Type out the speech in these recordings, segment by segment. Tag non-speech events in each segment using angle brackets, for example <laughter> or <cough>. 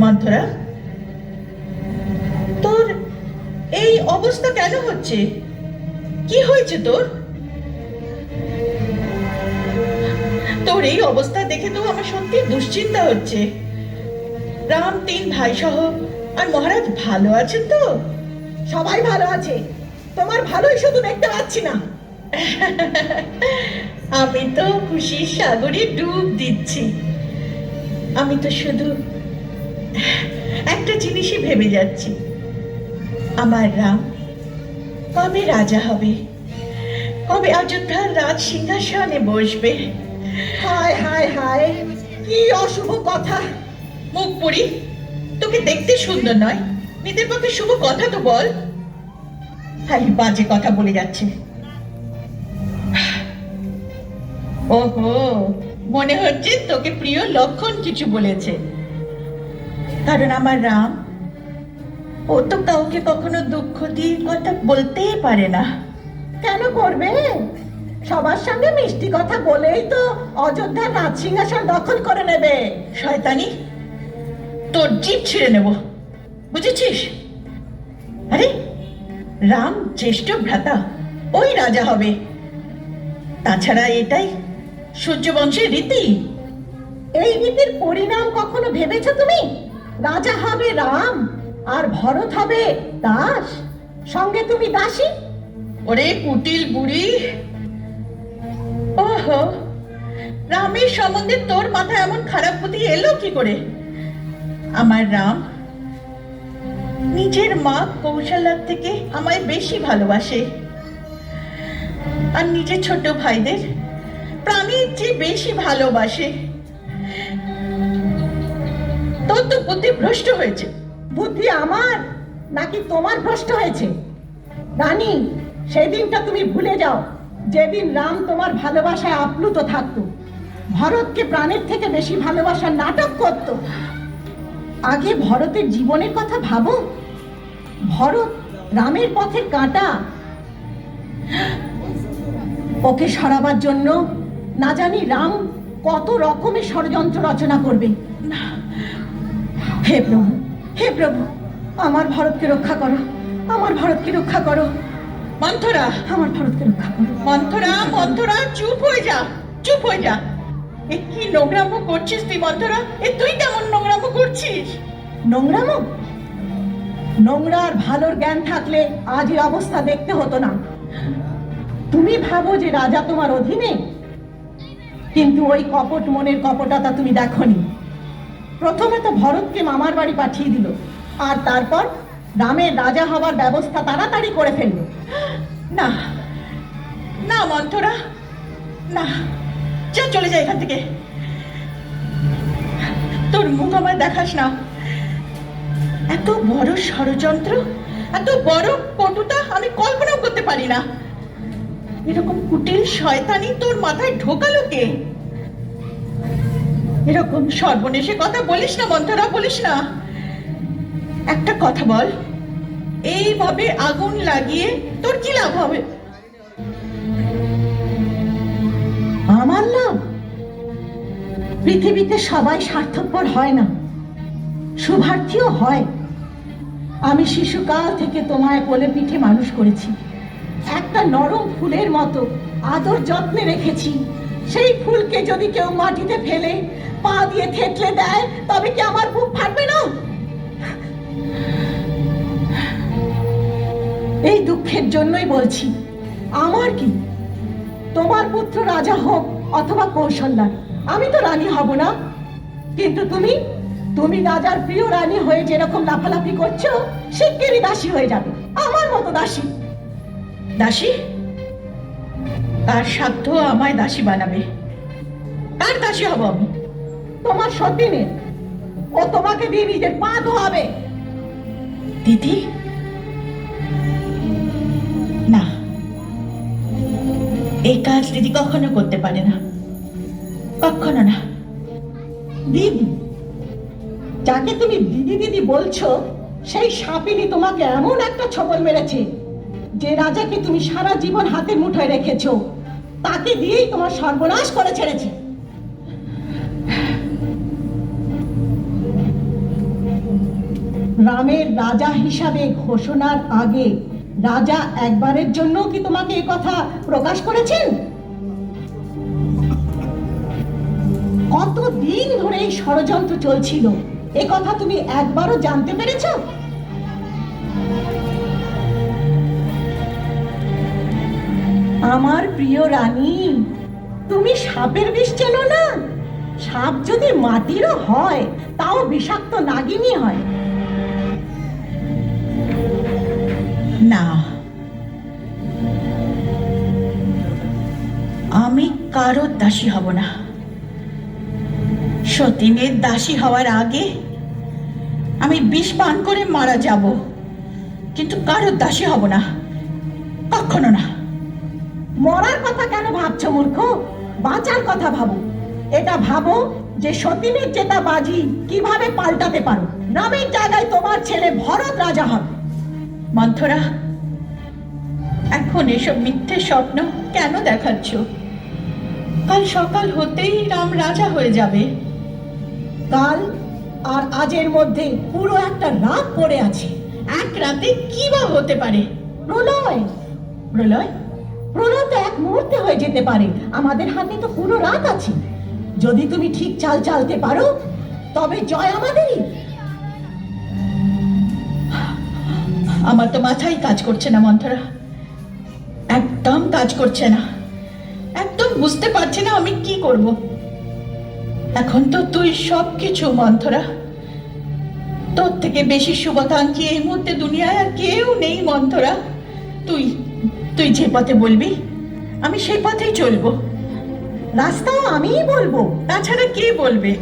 মন্থরা, তোর এই অবস্থা কেন হচ্ছে? কি হয়েছে তোর? তোর এই অবস্থা দেখে তো আমার সত্যি দুশ্চিন্তা হচ্ছে। রাম, তিন ভাই সহ আর মহারাজ ভালো আছেন তো? সবাই ভালো আছে। তোমার ভালোই শুধু দেখতে পাচ্ছি না। আমি তো খুশির সাগরে ডুব দিচ্ছি। আমি তো শুধু একটা জিনিসই ভেবে যাচ্ছি। আমার রাম কবে রাজা হবে? কবে অযোধ্যার রাজ সিংহাসনে বসবে? হায় হায় হায়, কি অশুভ কথা। মুখ পুরি তোকে দেখতে সুন্দর নয়। নিজের পক্ষে শুভ কথা তো বল। খালি বাজে কথা বলে যাচ্ছে। ওহো, মনে হচ্ছে তোকে প্রিয় লক্ষণ কিছু বলেছে। কারণ আমার রাম, ও তো কাউকে কখনো দুঃখ দিয়ে কথা বলতেই পারে না। কেন করবে? সবার সঙ্গে মিষ্টি কথা বলেই তো অযোধ্যার রাজ সিংহাসন দখল করে নেবে। শয়তানি, তোর জিপ ছিঁড়ে নেব। বুঝেছিস? আরে, রাম জ্যেষ্ঠ ভ্রাতা, ওই রাজা হবে। তাছাড়া এটাই সূর্য বংশের রীতি। এই রীতির পরিণাম কখনো ভেবেছো তুমি? রাজা হবে রাম আর ভরত হবে দাস। সঙ্গে তুমি দাসী? ওরে কুটিল বুড়ি। ওহো রামের সম্বন্ধে তোর মাথায় এমন খারাপ বুদ্ধি এলো কি করে? আমার রাম নিজের মা কৌশলার থেকে আমায় বেশি ভালোবাসে। আর নিজের ছোট ভাইদের প্রাণীর চেয়ে বেশি ভালোবাসে। তোর তো বুদ্ধি ভ্রষ্ট হয়েছে। বুদ্ধি আমার নাকি তোমার ভ্রষ্ট হয়েছে? রানী সেই দিনটা তুমি ভুলে যাও। যেদিন রাম তোমার ভালোবাসায় আপ্লুত থাকতো, ভরতকে প্রাণের থেকে বেশি ভালোবাসার নাটক করত। আগে ভরতের জীবনের কথা ভাবো। ভরত রামের পথের কাঁটা। ওকে সরাবার জন্য না জানি রাম কত রকমের ষড়যন্ত্র রচনা করবে। হে প্রভু হে প্রভু, আমার ভারতকে রক্ষা করো, আমার ভারতকে রক্ষা করো। মন্থরা আমার ভারতকে রক্ষা করো। মন্থরা মন্থরা চুপ হয়ে যা, চুপ হয়ে যা। এ কি নোংরামো করছিস তুই মন্থরা এ তুই কেমন নোংরামো করছিস? নোংরামো? নোংরা আর ভালোর জ্ঞান থাকলে আজ এই অবস্থা দেখতে হতো না। তুমি ভাবো যে রাজা তোমার অধীনে কিন্তু ওই কপট মনের কপটতা তুমি দেখনি। প্রথমে তো ভরতকে মামার বাড়ি পাঠিয়ে দিল, আর তারপর রামের রাজা হবার ব্যবস্থা তাড়াতাড়ি করে ফেলল। না না মন্থরা না, যা চলে যা এখান থেকে। তোর মুখ আমার দেখাস না। এত বড় ষড়যন্ত্র, এত বড় কটুতা আমি কল্পনাও করতে পারি না। এরকম কুটিল শয়তানি তোর মাথায় ঢোকালো কে? এরকম সর্বনেশে কথা বলিস না মন্থরা বলিস না। একটা কথা বল, এইভাবে আগুন লাগিয়ে তোর কি লাভ হবে? আমার লাভ? পৃথিবীতে সবাই স্বার্থপর হয় না, শুভার্থীও হয়। আমি শিশুকাল থেকে তোমায় কোলে পিঠে মানুষ করেছি। একটা নরম ফুলের মতো আদর যত্নে রেখেছি। সেই ফুলকে যদি কেউ মাটিতে ফেলে, পা দিয়ে থেতলে দেয়, তবে কি আমার বুক ফাটবে না? এই দুঃখের জন্যই বলছি, আমার কি? তোমার পুত্র রাজা হোক অথবা কৌশল্যার আমি তো রানী হব না। কিন্তু তুমি তুমি রাজার প্রিয় রানী হয়ে যেরকম লাফালাফি করছ, শিগগিরই দাসী হয়ে যাবে, আমার মতো দাসী। দাসী? তার সাধ্য আমায় দাসী বানাবে। তার দাসী হব আমি। তোমার সতীনের ও তোমাকে দিয়ে নিজের পা ধোয়াবে। দিদি? না। এই কাজ দিদি কখনো করতে পারে না। কখনো না। দিদি, যাকে তুমি দিদি দিদি বলছো, সেই সাপিনী তোমাকে এমন একটা ছবল মেরেছে যে রাজাকে তুমি সারা জীবন হাতের মুঠোয় রেখেছো, তাকে দিয়েই তোমার সর্বনাশ করে ছেড়েছে। রামের রাজা হিসাবে ঘোষণার আগে রাজা একবারের জন্য কি তোমাকে এ কথা প্রকাশ করেছেন? কত দিন ধরে এই ষড়যন্ত্র চলছিল? এ কথা তুমি একবারও জানতে পেরেছ? আমার প্রিয় রানী, তুমি সাপের বিষ চেনো না? সাপ যদি মাটিরও হয়, তাও বিষাক্ত নাগিনী হয়। না। আমি কারোর দাসী হব না। সতীনের দাসী হওয়ার আগে আমি বিষ পান করে মারা যাব। কিন্তু কারোর দাসী হব না। কখনো না। মরার কথা কেন ভাবছ মূর্খ? বাঁচার কথা ভাবো। এটা ভাবো যে সতীনের জেতা বাজি কীভাবে পাল্টাতে পারো? নামের জায়গায় তোমার ছেলে ভরত রাজা হবে। মন্থরা এখন এসব মিথ্যে স্বপ্ন কেন দেখাচ্ছ? কাল সকাল হতেই রাম রাজা হয়ে যাবে। কাল আর আজের মধ্যে পুরো একটা রাত পড়ে আছে। এক রাতে কি বা হতে পারে? প্রলয় প্রলয়? প্রলয় তো এক মুহূর্তে হয়ে যেতে পারে। আমাদের হাতে তো পুরো রাত আছে। যদি তুমি ঠিক চাল চালতে পারো, তবে জয় আমাদেরই। আমার তো মাথায় কাজ করছে না মন্থরা একদম কাজ করছে না। একদম বুঝতে পারছি না আমি কি করব। এখন তো তুই সব কিছু মন্থরা তোর থেকে বেশি শুভাকাঙ্ক্ষী এই মুহূর্তে দুনিয়ায় আর কেউ নেই মন্থরা তুই তুই যে পথে বলবি, আমি সেই পথেই চলবো। রাস্তাও আমিই বলব, তাছাড়া কে বলবে?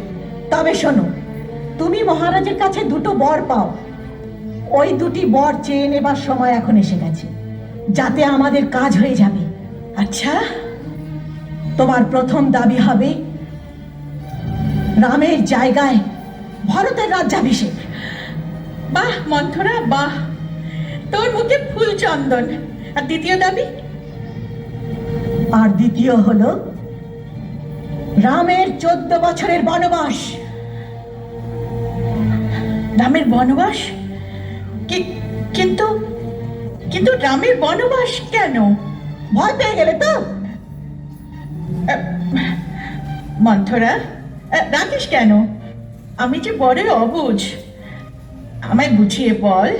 তবে শোনো, তুমি মহারাজের কাছে দুটো বর পাও। ওই দুটি বর চেয়ে নেবার সময় এখন এসে গেছে, যাতে আমাদের কাজ হয়ে যাবে। আচ্ছা তোমার প্রথম দাবি হবে রামের জায়গায় ভরতের রাজ্যাভিষেক। বাহ, মন্থরা, বাহ, তোর মুখে ফুল চন্দন। আর দ্বিতীয় দাবি? আর দ্বিতীয় হলো, রামের চোদ্দ বছরের বনবাস। রামের বনবাস? কিন্তু কিন্তু রামের বনবাস কেন? ভয় পেয়ে গেলে তো? মন্থরা রাখিস কেন? আমি যে বড়ই অবুঝ। আমায় বুঝিয়ে বল।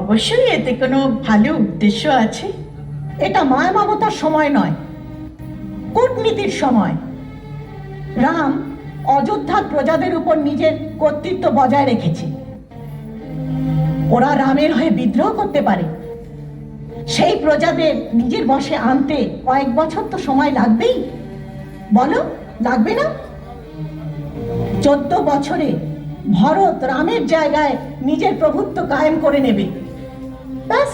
অবশ্যই এতে কোনো ভালো উদ্দেশ্য আছে। এটা মায়া মমতার সময় নয়, কূটনীতির সময়। রাম অযোধ্যার প্রজাদের উপর নিজের কর্তৃত্ব বজায় রেখেছে। ওরা রামের হয়ে বিদ্রোহ করতে পারে। সেই প্রজাদের নিজের বশে আনতে কয়েক বছর তো সময় লাগবেই। বলো, লাগবে না? চোদ্দ বছরে ভরত রামের জায়গায় নিজের প্রভুত্ব কায়েম করে নেবে। ব্যাস,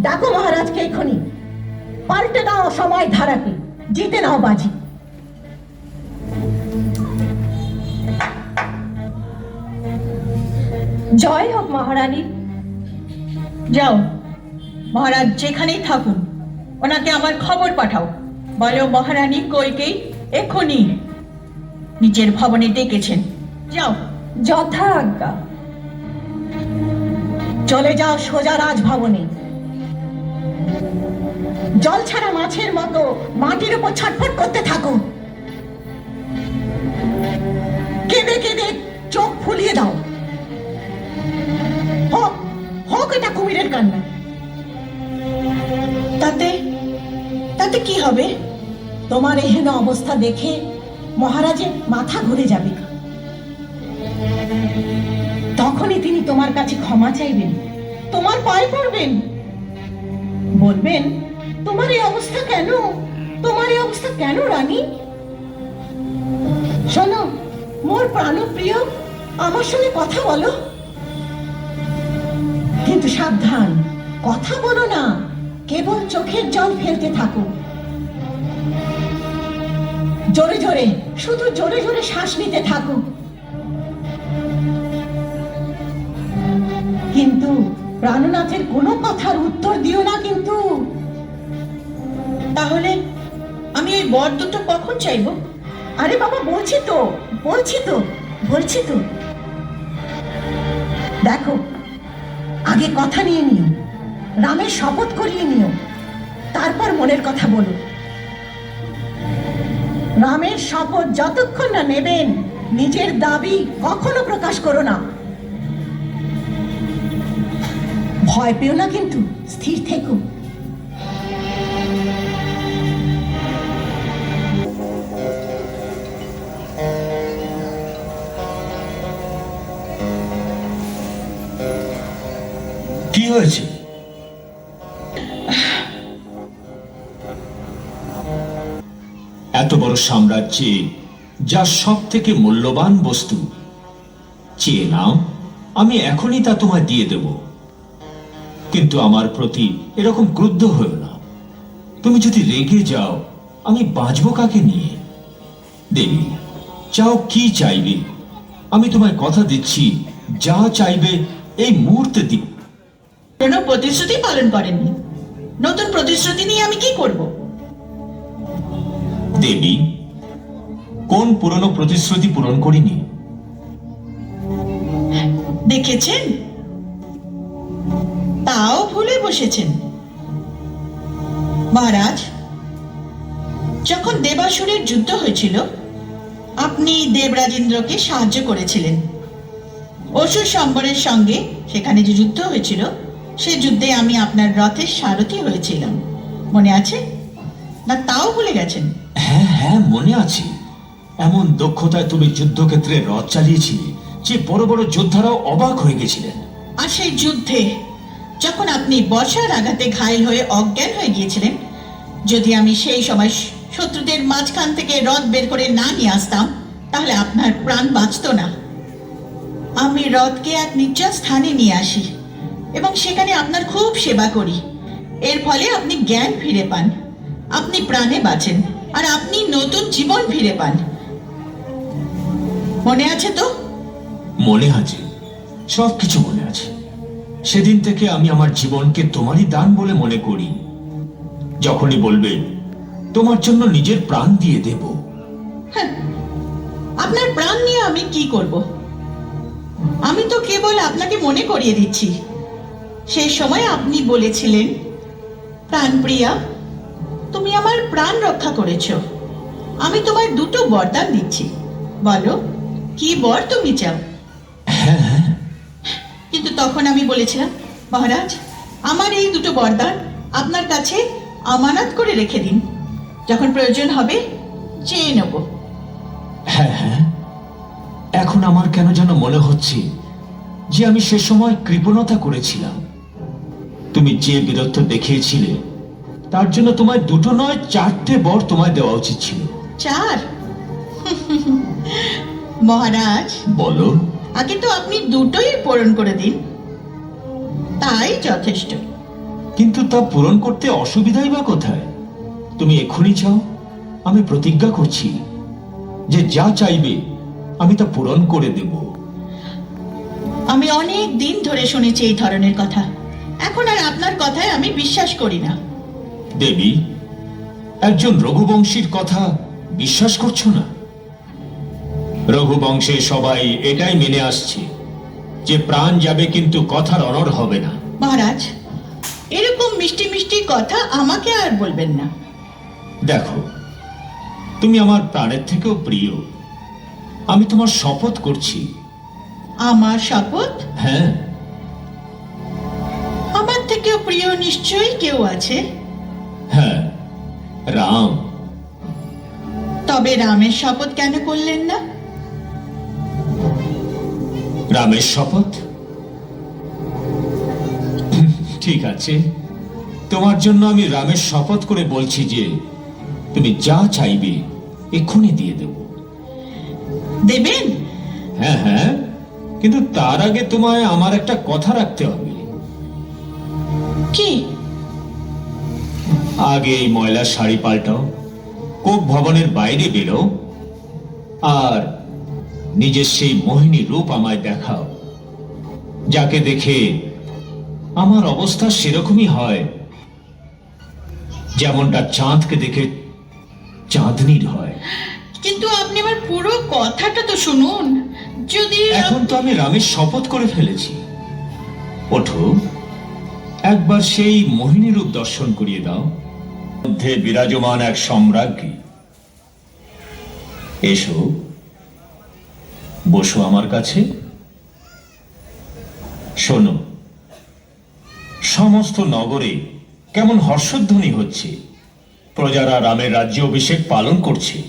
ডাকো মহারাজকে এখনই। পাল্টে দাও সময় ধারাকে, জিতে নাও বাজি। জয় হোক মহারানী। যাও, মহারাজ যেখানেই থাকুন, ওনাকে আমার খবর পাঠাও। বলো মহারানী কইকেই এক্ষুনি নিজের ভবনে ডেকেছেন। যাও। যথা আজ্ঞা চলে যাও সোজা রাজভবনে। জল ছাড়া মাছের মতো মাটির উপর ছটফট করতে থাকো কেঁদে কেঁদে চোখ ফুলিয়ে দাও। হোক হোক এটা কুমিরের কান্না। তাতে তাতে কি হবে? তোমার এহেন অবস্থা দেখে মহারাজের মাথা ঘুরে যাবে। তখনই তিনি তোমার কাছে ক্ষমা চাইবেন, তোমার পায়ে পড়বেন। বলবেন, তোমার এই অবস্থা কেন? তোমার এই অবস্থা কেন, রানী? শোনো, মোর প্রাণপ্রিয়, আমার সঙ্গে কথা বলো। কিন্তু সাবধান, কথা বলো না, কেবল চোখের জল ফেলতে থাকো। জোরে জোরে, শুধু জোরে জোরে শ্বাস নিতে থাকো। প্রাণনাথের কোনো কথার উত্তর দিও না কিন্তু। তাহলে আমি এই বর দুটো কখন চাইব? আরে বাবা, বলছি তো বলছি তো বলছি তো। দেখো, আগে কথা নিয়ে নিও, রামের শপথ করিয়ে নিও, তারপর মনের কথা বলো। রামের শপথ যতক্ষণ না নেবেন, নিজের দাবি কখনো প্রকাশ করো না। ভয় পেও না কিন্তু স্থির থেকো। কি হয়েছে? এত বড় সাম্রাজ্যে যা সব থেকে মূল্যবান বস্তু চেয়ে নাও আমি এখনই তা তোমায় দিয়ে দেব। কিন্তু আমার প্রতি এরকম ক্রুদ্ধ হয়েও না। তুমি যদি রেগে যাও আমি বাঁচবো কাকে নিয়ে? দেবী চাও কি চাইবে? আমি তোমায় কথা দিচ্ছি যা চাইবে এই মুহূর্তে দিব কোনো প্রতিশ্রুতি পালন করেননি। নতুন প্রতিশ্রুতি নিয়ে আমি কি করব? দেবী কোন পুরনো প্রতিশ্রুতি পূরণ করিনি? দেখেছেন? তাও ভুলে বসেছেন। মহারাজ যখন দেবাসুরের যুদ্ধ হয়েছিল আপনি দেবরাজেন্দ্রকে সাহায্য করেছিলেন। অসুর সম্বরের সঙ্গে সেখানে যে যুদ্ধ হয়েছিল সে যুদ্ধে আমি আপনার রথের সারথি হয়েছিলাম। মনে আছে? না তাও ভুলে গেছেন? হ্যাঁ হ্যাঁ মনে আছে। এমন দক্ষতায় তুমি যুদ্ধক্ষেত্রে রথ চালিয়েছিলে যে বড় বড় যোদ্ধারাও অবাক হয়ে গেছিলেন। আর সেই যুদ্ধে যখন আপনি বর্ষার আঘাতে ঘায়েল হয়ে অজ্ঞান হয়ে গিয়েছিলেন, যদি আমি সেই সময় শত্রুদের মাঝখান থেকে রথ বের করে না নিয়ে আসতাম, তাহলে আপনার প্রাণ বাঁচত না। আমি রথকে এক নির্জন স্থানে নিয়ে আসি এবং সেখানে আপনার খুব সেবা করি। এর ফলে আপনি জ্ঞান ফিরে পান, আপনি প্রাণে বাঁচেন, আর আপনি নতুন জীবন ফিরে পান। মনে আছে তো? মনে আছে। সব কিছু সেদিন থেকে আমি আমার জীবনকে তোমারই দান বলে মনে করি। যখনই বলবে তোমার জন্য নিজের প্রাণ দিয়ে দেব। আপনার প্রাণ নিয়ে আমি কি করব? আমি তো কেবল আপনাকে মনে করিয়ে দিচ্ছি। সেই সময় আপনি বলেছিলেন প্রাণপ্রিয়া তুমি আমার প্রাণ রক্ষা করেছ। আমি তোমায় দুটো বরদান দিচ্ছি। বলো কি বর তুমি চাও? কিন্তু তখন আমি বলেছিলাম মহারাজ আমার এই দুটো বরদান আপনার কাছে আমানত করে রেখে দিন। যখন প্রয়োজন হবে চেয়ে নেব। হ্যাঁ হ্যাঁ। এখন আমার কেন যেন মনে হচ্ছে যে আমি সে সময় কৃপণতা করেছিলাম। তুমি যে বীরত্ব দেখিয়েছিলে তার জন্য তোমায় দুটো নয় চারটে বর তোমায় দেওয়া উচিত ছিল। চার? <laughs> মহারাজ। বলো। আগে তো আপনি দুটোই পূরণ করে দিন। তাই যথেষ্ট। কিন্তু তা পূরণ করতে অসুবিধাই বা কোথায়? তুমি এক্ষুনি চাও? আমি প্রতিজ্ঞা করছি যে যা চাইবে আমি তা পূরণ করে দেব। আমি অনেক দিন ধরে শুনেছি এই ধরনের কথা। এখন আর আপনার কথায় আমি বিশ্বাস করি না। দেবী একজন রঘুবংশীর কথা বিশ্বাস করছ না? রঘুবংশে সবাই এটাই মেনে আসছে যে প্রাণ যাবে কিন্তু কথার অনর হবে না। মহারাজ এরকম মিষ্টি মিষ্টি কথা আমাকে আর বলবেন না। দেখো তুমি আমার প্রাণের থেকেও প্রিয়। আমি তোমার শপথ করছি। আমার শপথ? হ্যাঁ। আমার থেকেও প্রিয় নিশ্চয়ই কেউ আছে? হ্যাঁ রাম। তবে রামের শপথ কেন করলেন না? রামের শপথ? ঠিক আছে। তোমার জন্য আমি রামের শপথ করে বলছি যে তুমি যা চাইবে এক্ষুনি দিয়ে দেব। দেবেন? হ্যাঁ হ্যাঁ। কিন্তু তার আগে তোমায় আমার একটা কথা রাখতে হবে। কি? আগে এই ময়লা শাড়ি পাল্টাও। কোপ ভবনের বাইরে বেরো আর নিজের সেই মোহিনী রূপ আমায় দেখাও যাকে দেখে আমার অবস্থা সেরকমই হয় যেমনটা চাঁদকে দেখে চাঁদনির হয়। কিন্তু আপনি আমার পুরো কথাটা তো শুনুন। যদি এখন তো আমি রামের শপথ করে ফেলেছি। ওঠো একবার সেই মোহিনী রূপ দর্শন করিয়ে দাও। মধ্যে বিরাজমান এক সম্রাজ্ঞী। এসো। বসো আমার কাছে। শোনো সমস্ত নগরে কেমন হর্ষধ্বনি হচ্ছে। প্রজারা রামের রাজ্য অভিষেক পালন করছে।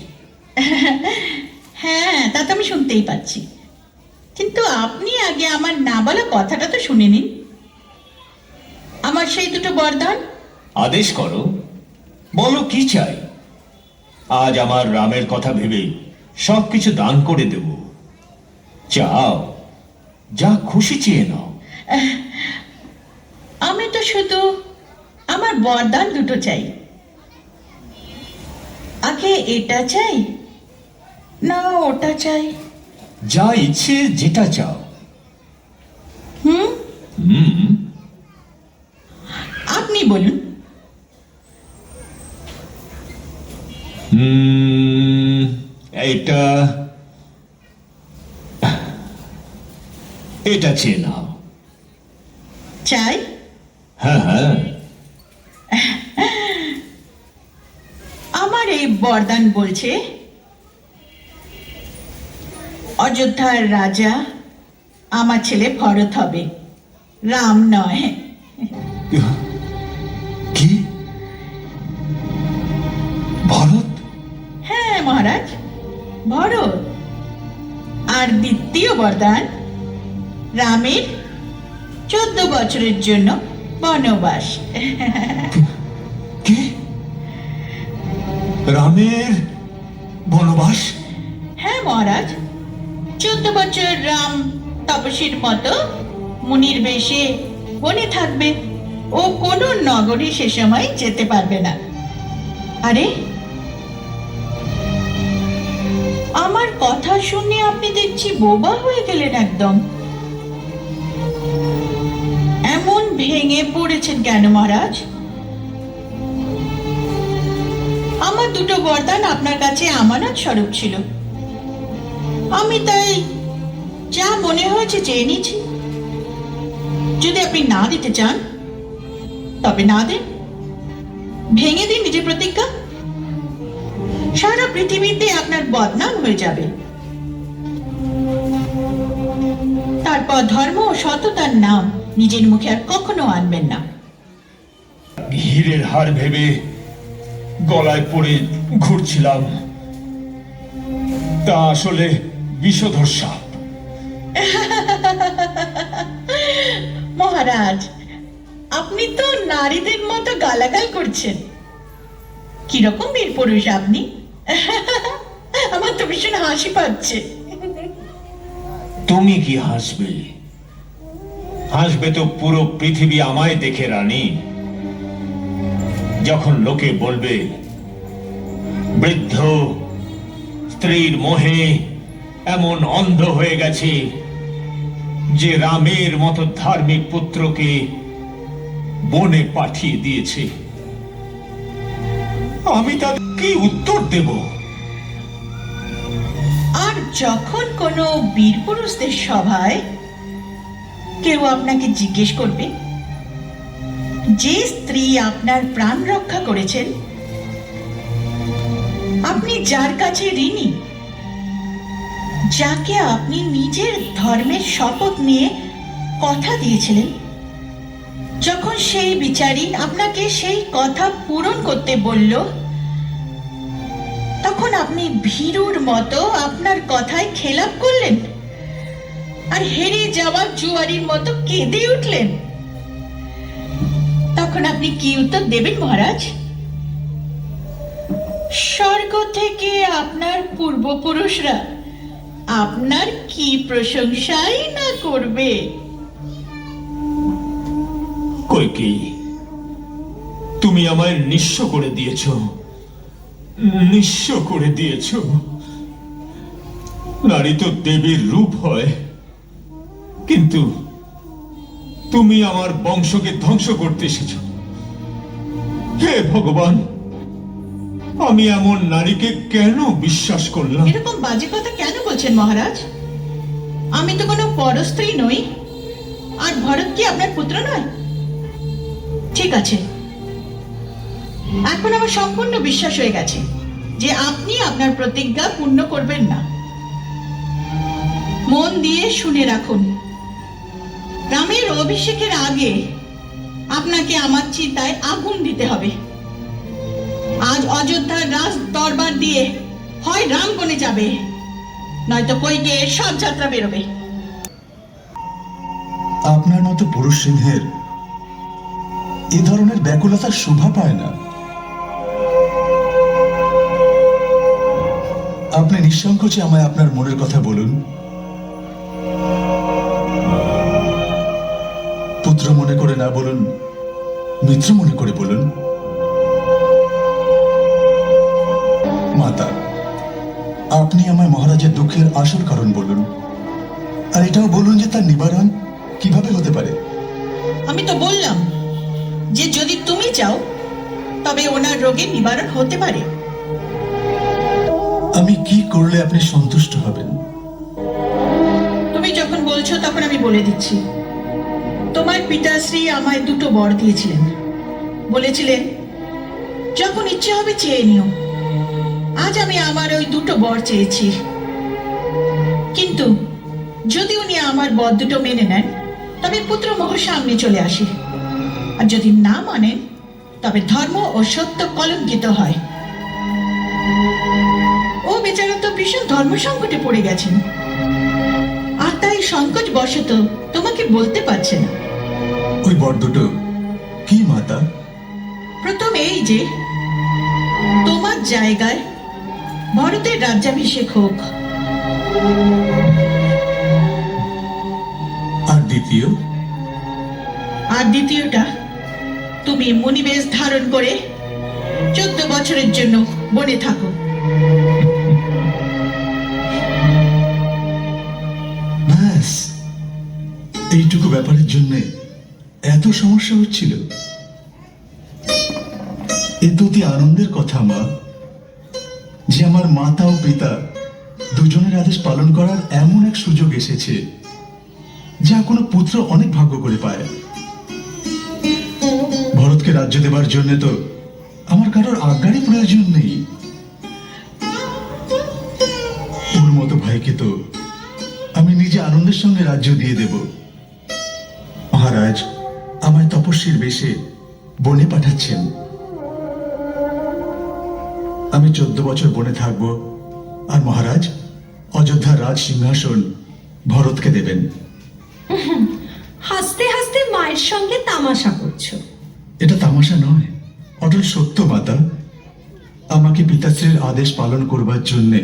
<laughs> হ্যাঁ তা তো আমি শুনতেই পাচ্ছি। কিন্তু আপনি আগে আমার না বলা কথাটা তো শুনে নিন। আমার সেই দুটো বরদান। আদেশ করো। বলো কি চাই? আজ আমার রামের কথা ভেবে সবকিছু দান করে দেব। চাও যা খুশি চেয়ে নাও। আমি তো শুধু আমার বরদান দুটো চাই। আগে এটা চাই না ওটা চাই। যা ইচ্ছে যেটা চাও। হুম? হুম। আপনি বলুন। হুম, এটা এটা চেয়ে নাও। চাই? হ্যাঁ হ্যাঁ। আমার এই বরদান বলছে অযোধ্যার রাজা আমার ছেলে ভরত হবে। রাম নয়। কি? ভরত? হ্যাঁ মহারাজ। ভরত। আর দ্বিতীয় বরদান রামের চোদ্দ বছরের জন্য বনবাস। কি? রামের বনবাস? হ্যাঁ মহারাজ। চোদ্দ বছর রাম তপসীর মতো মুনির বেশে বনে থাকবে ও কোনো নগরী সে সময় যেতে পারবে না। আরে আমার কথা শুনে আপনি দেখছি বোবা হয়ে গেলেন একদম। এমন ভেঙে পড়েছেন কেন মহারাজ? আমার দুটো বরদান আপনার কাছে আমানত স্বরূপ ছিল। আমি তাই যা মনে হয়েছে চেয়ে নিয়েছি। যদি আপনি না দিতে চান, তবে না দেন। ভেঙে দিন নিজের প্রতিজ্ঞা। সারা পৃথিবীতে আপনার বদনাম হয়ে যাবে। তারপর ধর্ম ও সততার নাম নিজের মুখে আর কখনো আনবেন না। হীরের হার ভেবে গলায় পড়ে ঘুরছিলাম। তা আসলে বিষধর সাপ। <laughs> মহারাজ আপনি তো নারীদের মতো গালাগাল করছেন। কীরকম বীর পুরুষ আপনি? <laughs> আমার তো ভীষণ হাসি পাচ্ছে। তুমি কি হাসবে? হাসবে তো পুরো পৃথিবী আমায় দেখে, রানী। যখন লোকে বলবে, বৃদ্ধ, স্ত্রীর মোহে এমন অন্ধ হয়ে গেছে যে রামের মতো ধার্মিক পুত্রকে বনে পাঠিয়ে দিয়েছে। আমি তাদের কি উত্তর দেব? যখন কোনো বীর পুরুষদের সভায় কেউ আপনাকে জিজ্ঞেস করবে, যে স্ত্রী আপনার প্রাণ রক্ষা করেছেন, আপনি যার কাছে ঋণী, যাকে আপনি নিজের ধর্মের শপথ নিয়ে কথা দিয়েছিলেন, যখন সেই বিচারী আপনাকে সেই কথা পূরণ করতে বলল তখন আপনি ভীরুর মতো আপনার কথায় খেলাপ করলেন আর হেরে যাওয়া জুয়ারির মতো কেঁদে উঠলেন। তখন আপনি কি উত্তর দেবেন মহারাজ? স্বর্গ থেকে আপনার পূর্বপুরুষরা আপনার কি প্রশংসাই না করবে? কইকেই তুমি আমায় নিঃস্ব করে দিয়েছ। নিঃস্ব করে দিয়েছ। নারী তো দেবীর রূপ হয়। কিন্তু তুমি আমার বংশকে ধ্বংস করতে এসেছ। হে ভগবান, আমি এমন নারীকে কেন বিশ্বাস করলাম? এরকম বাজে কথা কেন বলছেন মহারাজ? আমি তো কোনো পরস্ত্রী নই। আর ভরত কি আপনার পুত্র নয়? ঠিক আছে। এখন আমার সম্পূর্ণ বিশ্বাস হয়ে গেছে যে আপনি আপনার প্রতিজ্ঞা পূর্ণ করবেন না। মন দিয়ে শুনে রাখুন। রামের অভিষেকের আগে আপনাকে আমার চিতায় আগুন দিতে হবে। আজ অযোধ্যার রাজ দরবার দিয়ে হয় রাম বনে যাবে, নয়তো কইকে সব যাত্রা বেরোবে। আপনার মতো পুরুষ সিংহের এ ধরনের ব্যাকুলতার শোভা পায় না। আপনি নিঃসংকোচে আমায় আপনার মনের কথা বলুন। পুত্র মনে করে না বলুন, মিত্র মনে করে বলুন। মাতা, আপনি আমায় মহারাজের দুঃখের আসল কারণ বলুন। আর এটাও বলুন যে তার নিবারণ কীভাবে হতে পারে। আমি তো বললাম যে যদি তুমি চাও, তবে ওনার রোগের নিবারণ হতে পারে। আমি কি করলে আপনি সন্তুষ্ট হবেন? তুমি যখন বলছো তখন আমি বলে দিচ্ছি। তোমার পিতাশ্রী আমায় দুটো বর দিয়েছিলেন। বলেছিলেন, যখন ইচ্ছে হবে চেয়ে নিও। আজ আমি আমার ওই দুটো বর চেয়েছি। কিন্তু যদি উনি আমার বর দুটো মেনে নেন, তবে পুত্র মোহ সামনে চলে আসে। আর যদি না মানেন, তবে ধর্ম ও সত্য কলঙ্কিত হয়। বেচারা তো ভীষণ ধর্ম সংকটে পড়ে গেছেন। আর তাই সংকোচ বশত তোমাকে বলতে পারছে না। ওই বর দুটো কি মাতা? প্রথম এই যে তোমার জায়গায় ভারতের রাজ্যাভিষেক হোক। আর দ্বিতীয়? আর দ্বিতীয়টা তুমি মনিবেশ ধারণ করে চোদ্দ বছরের জন্য বনে থাকো। এইটুকু ব্যাপারের জন্য এত সমস্যা হচ্ছিল। এ তো অতি আনন্দের কথা, মা, যে আমার মাতা ও পিতা দুজনের আদেশ পালন করার এমন এক সুযোগ এসেছে, যা কোনো পুত্র অনেক ভাগ্য করে পায়। ভরতকে রাজ্য দেবার জন্য তো আমার কারোর আজ্ঞারই প্রয়োজন নেই। ওর মতো ভাইকে তো আমি নিজে আনন্দের সঙ্গে রাজ্য দিয়ে দেব। মহারাজ আমায় তপস্বীর বেশে বনে পাঠাচ্ছেন। আমি চোদ্দ বছর বনে থাকব আর মহারাজ অযোধ্যার রাজ সিংহাসন ভরতকে দেবেন। হাসতে হাসতে মায়ের সঙ্গে তামাশা করছ। এটা তামাশা নয় অটল সত্য মাতা। আমাকে পিতাশ্রীর আদেশ পালন করবার জন্যে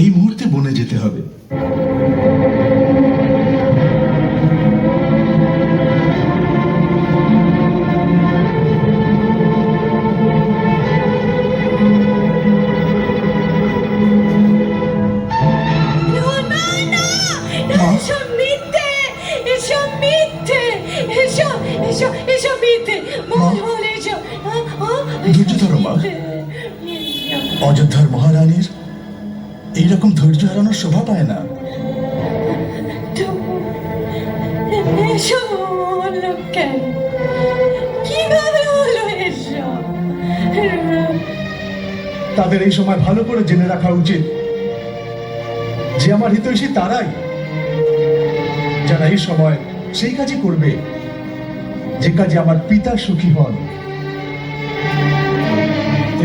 এই মুহূর্তে বনে যেতে হবে। তাদের এই সময় ভালো করে জেনে রাখা উচিত যে আমার হিতৈষী তারাই যারা এই সময় সেই কাজই করবে, যে কাজে আমার পিতা সুখী হন।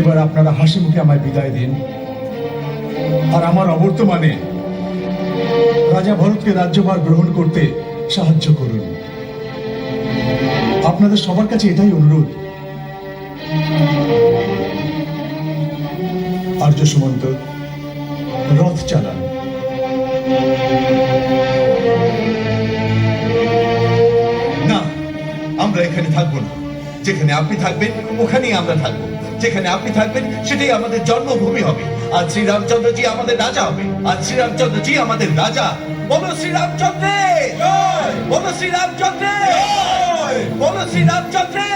এবার আপনারা হাসি মুখে আমায় বিদায় দিন। আর আমার অবর্তমানে রাজা ভরতকে রাজ্যভার গ্রহণ করতে সাহায্য করুন। আপনাদের সবার কাছে এটাই অনুরোধ আর্য সুমন্ত রথ চালান। না আমরা এখানে থাকব না। যেখানে আপনি থাকবেন ওখানেই আমরা থাকব। যেখানে আপনি থাকবেন সেটাই আমাদের জন্মভূমি হবে। আজ শ্রীরামচন্দ্রজি আমাদের রাজা হবে। আজ শ্রীরামচন্দ্রজি আমাদের রাজা। বলো শ্রীরামচন্দ্রে! বলো শ্রীরামচন্দ্রে! বলো শ্রীরামচন্দ্রে!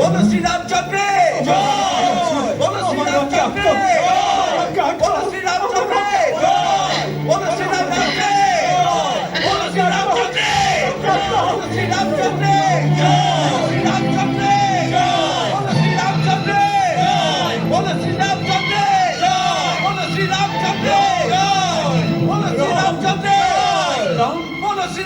বলো শ্রীরামচন্দ্রে! বলো শ্রীরামচন্দ্রে রামচন্দ্রে বলো শ্রী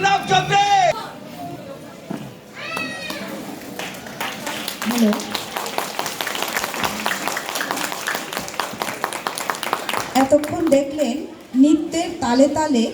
দেখলেন নৃত্যের তালে তালে